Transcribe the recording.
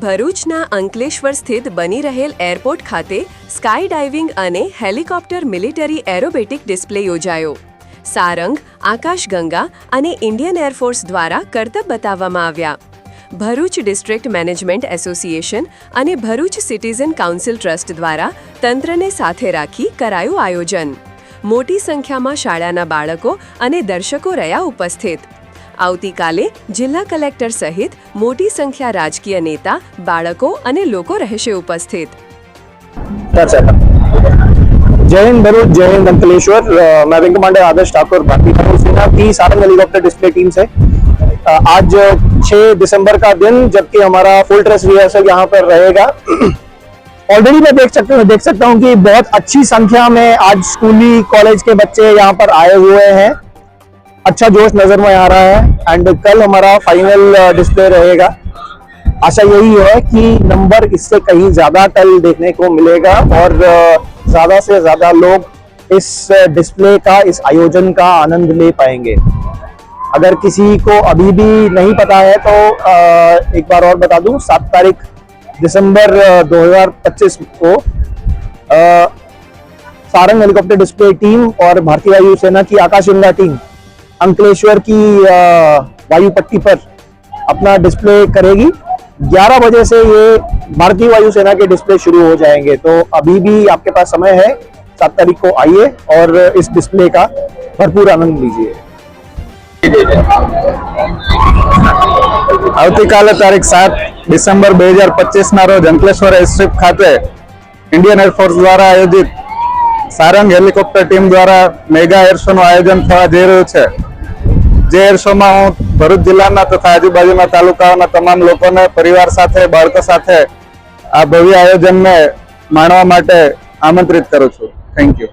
ભરૂચના અંકલેશ્વર સ્થિત બની રહેલ એરપોર્ટ ખાતે સ્કાય ડાઇવિંગ અને હેલિકોપ્ટર મિલિટરી એરોબેટિક ડિસ્પ્લે યોજાયો. સારંગ આકાશગંગા અને ઇન્ડિયન એરફોર્સ દ્વારા કરતબ બતાવવામાં આવ્યા. ભરૂચ ડિસ્ટ્રિક્ટ મેનેજમેન્ટ એસોસિએશન અને ભરૂચ સિટીઝન કાઉન્સિલ ટ્રસ્ટ દ્વારા તંત્રને સાથે રાખી કરાયું આયોજન. મોટી સંખ્યામાં શાળાના બાળકો અને દર્શકો રહ્યા ઉપસ્થિત. આવતીકાલે જિલ્લા કલેક્ટર સહિત મોટી સંખ્યા રાજકીય નેતા બાળકો અને લોકો રહેશે ઉપસ્થિત कर सकता जय हिंद भरूच जय हिंद अंकलेश्वर अ, मैं विंग कमांडर आदर्श ठाकुर भारतीय वायुसेना की सारंग हेलीकॉप्टर डिस्प्ले टीम से अ, आज 6 दिसंबर का दिन जबकि हमारा फुल ड्रेस रिहर्सल यहाँ पर रहेगा ऑलरेडी मैं देख सकता हूँ देख सकता हूँ कि बहुत अच्छी संख्या में आज स्कूली कॉलेज के बच्चे यहाँ पर आए हुए हैं अच्छा जोश नज़र में आ रहा है एंड कल हमारा फाइनल डिस्प्ले रहेगा। आशा यही है कि नंबर इससे कहीं ज़्यादा कल देखने को मिलेगा और ज़्यादा से ज़्यादा लोग इस डिस्प्ले का इस आयोजन का आनंद ले पाएँगे। अगर किसी को अभी भी नहीं पता है तो एक बार और बता दूँ सात तारीख दिसंबर अ, 2025 को सारंग हेलीकॉप्टर डिस्प्ले टीम और भारतीय वायुसेना की आकाश आकाशगंगा टीम अंकलेश्वर की अ, वायु पट्टी पर अपना डिस्प्ले करेगी 11 बजे से ये भारतीय वायुसेना के डिस्प्ले शुरू हो जाएंगे तो अभी भी आपके पास समय है सात तारीख को आइए और इस डिस्प्ले का भरपूर आनंद लीजिए આવતીકાલે તારીખ સાત ડિસેમ્બર બે હજાર પચીસના રોજ અંકલેશ્વર એરસ્ટ્રીપ ખાતે ઇન્ડિયન એરફોર્સ દ્વારા આયોજિત સારંગ હેલિકોપ્ટર ટીમ દ્વારા મેગા એર શોનું આયોજન થવા જઈ રહ્યું છે જે હું ભરૂચ જિલ્લાના તથા આજુબાજુના તાલુકાઓના તમામ લોકોને, પરિવાર સાથે, બાળકો સાથે આ ભવ્ય આયોજનને માણવા માટે આમંત્રિત કરું છું. Thank you